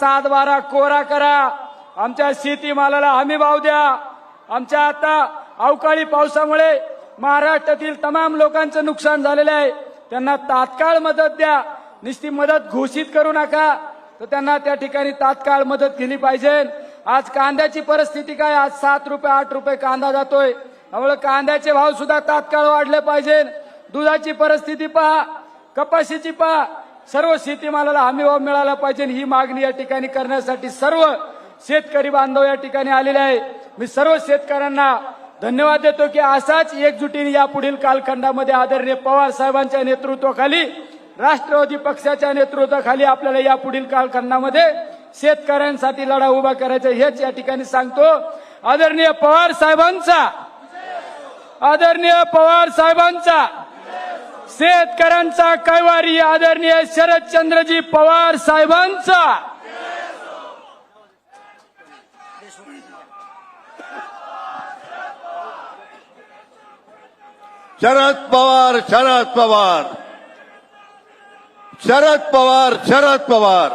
सात बारा कोरा करा. आमच्या शेतीमालाला हमी भाव द्या. आमच्या आता अवकाळी पावसामुळे महाराष्ट्रातील तमाम लोकांचं नुकसान झालेलं आहे. त्यांना तात्काळ मदत द्या. नुसती मदत घोषित करू नका. तर त्यांना त्या ठिकाणी तात्काळ मदत केली पाहिजे. आज कांद्याची परिस्थिती काय? आज सात रुपये आठ रुपये कांदा जातोय. त्यामुळे कांद्याचे भाव सुद्धा तात्काळ वाढले पाहिजे. दुधाची परिस्थिती पहा. कपाशीची पहा. सर्व शेतीमालाला हमी भाव मिळाला पाहिजे ही मागणी या ठिकाणी करण्यासाठी सर्व शेतकरी बांधव या ठिकाणी आलेले आहे. मी सर्व शेतकऱ्यांना धन्यवाद देतो की असाच एकजुटीने या पुढील कालखंडामध्ये आदरणीय पवार साहेबांच्या नेतृत्वाखाली राष्ट्रवादी पक्षाच्या नेतृत्वाखाली आपल्याला या पुढील कालखंडामध्ये शेतकऱ्यांसाठी लढा उभा करायचा हेच या ठिकाणी सांगतो. आदरणीय पवार साहेबांचा आदरणीय पवार साहेबांचा शेतकऱ्यांचा कैवारी आदरणीय शरदचंद्रजी पवार साहेबांचा. शरद पवार शरद पवार. शरद पवार शरद पवार.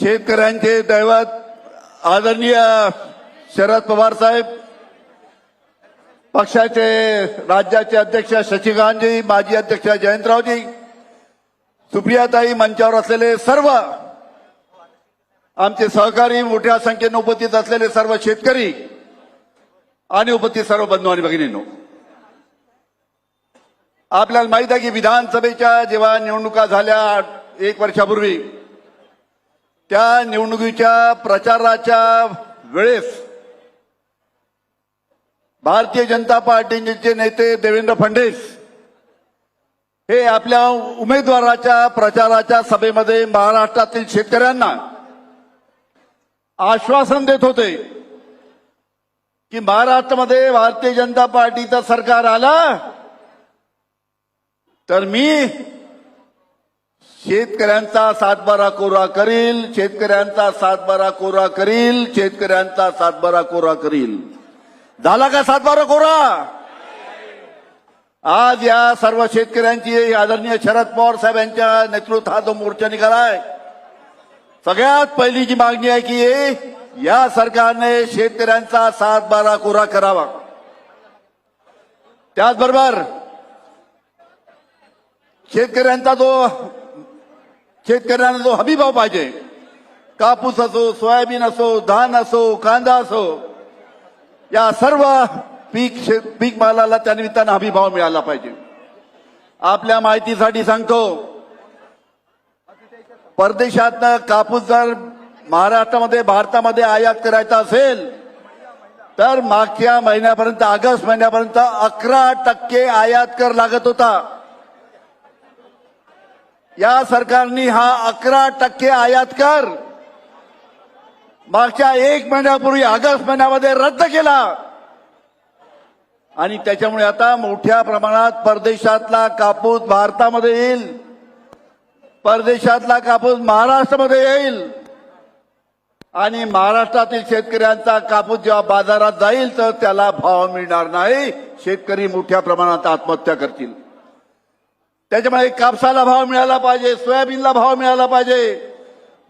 शेतकऱ्यांचे दैवत आदरणीय शरद पवार साहेब पक्षाचे राज्याचे अध्यक्ष शशिकांतजी माजी अध्यक्ष जयंतरावजी सुप्रियाताई मंचावर असलेले सर्व आमचे सहकारी मोठ्या संख्येने उपस्थित असलेले सर्व शेतकरी आणि उपस्थित सर्व बंधू आणि भगिनींनो आपल्याला माहीत आहे की विधानसभेच्या जेव्हा निवडणुका झाल्या एक वर्षापूर्वी त्या निवडणुकीच्या प्रचाराच्या वेळेस भारतीय जनता पार्टीचे नेते देवेंद्र फडणवीस हे आपल्या उमेदवाराच्या प्रचाराच्या सभेमध्ये महाराष्ट्रातील शेतकऱ्यांना आश्वासन देत होते की महाराष्ट्रामध्ये भारतीय जनता पार्टीचं सरकार आला तर मी शेतकऱ्यांचा सातबारा कोरा करील शेतकऱ्यांचा सातबारा कोरा करील शेतकऱ्यांचा सातबारा कोरा करील. झाला का सातबारा कोरा? आज या सर्व शेतकऱ्यांची आदरणीय शरद पवार साहेब यांच्या नेतृत्वात जो मोर्चा निघालाय सगळ्यात पहिली जी मागणी आहे की या सरकारने शेतकऱ्यांचा सातबारा कोरा करावा. त्याचबरोबर शेतकऱ्यांचा जो शेतकऱ्यांना जो हमी भाव पाहिजे कापूस असो सोयाबीन असो धान असो कांदा असो या सर्व पीक शे- पीक मालाला त्या निमित्तानं हमी भाव मिळाला पाहिजे. आपल्या माहितीसाठी सांगतो परदेशातनं कापूस जर महाराष्ट्रामध्ये भारतामध्ये आयात करायचा असेल तर मागच्या महिन्यापर्यंत ऑगस्ट महिन्यापर्यंत अकरा टक्के आयात कर लागत होता. या सरकारने हा अकरा टक्के आयात कर मागच्या एक महिन्यापूर्वी ऑगस्ट महिन्यामध्ये रद्द केला. आणि त्याच्यामुळे आता मोठ्या प्रमाणात परदेशातला कापूस भारतामध्ये येईल. परदेशातला कापूस महाराष्ट्रामध्ये येईल. आणि महाराष्ट्रातील शेतकऱ्यांचा कापूस जेव्हा बाजारात जाईल तर त्याला भाव मिळणार नाही. शेतकरी मोठ्या प्रमाणात आत्महत्या करतील. त्याच्यामुळे कापसाला भाव मिळाला पाहिजे सोयाबीनला भाव मिळाला पाहिजे.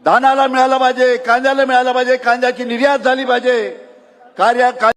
धानाला मिळाला पाहिजे कांद्याला मिळाला पाहिजे कांद्याची निर्यात झाली पाहिजे. कार्य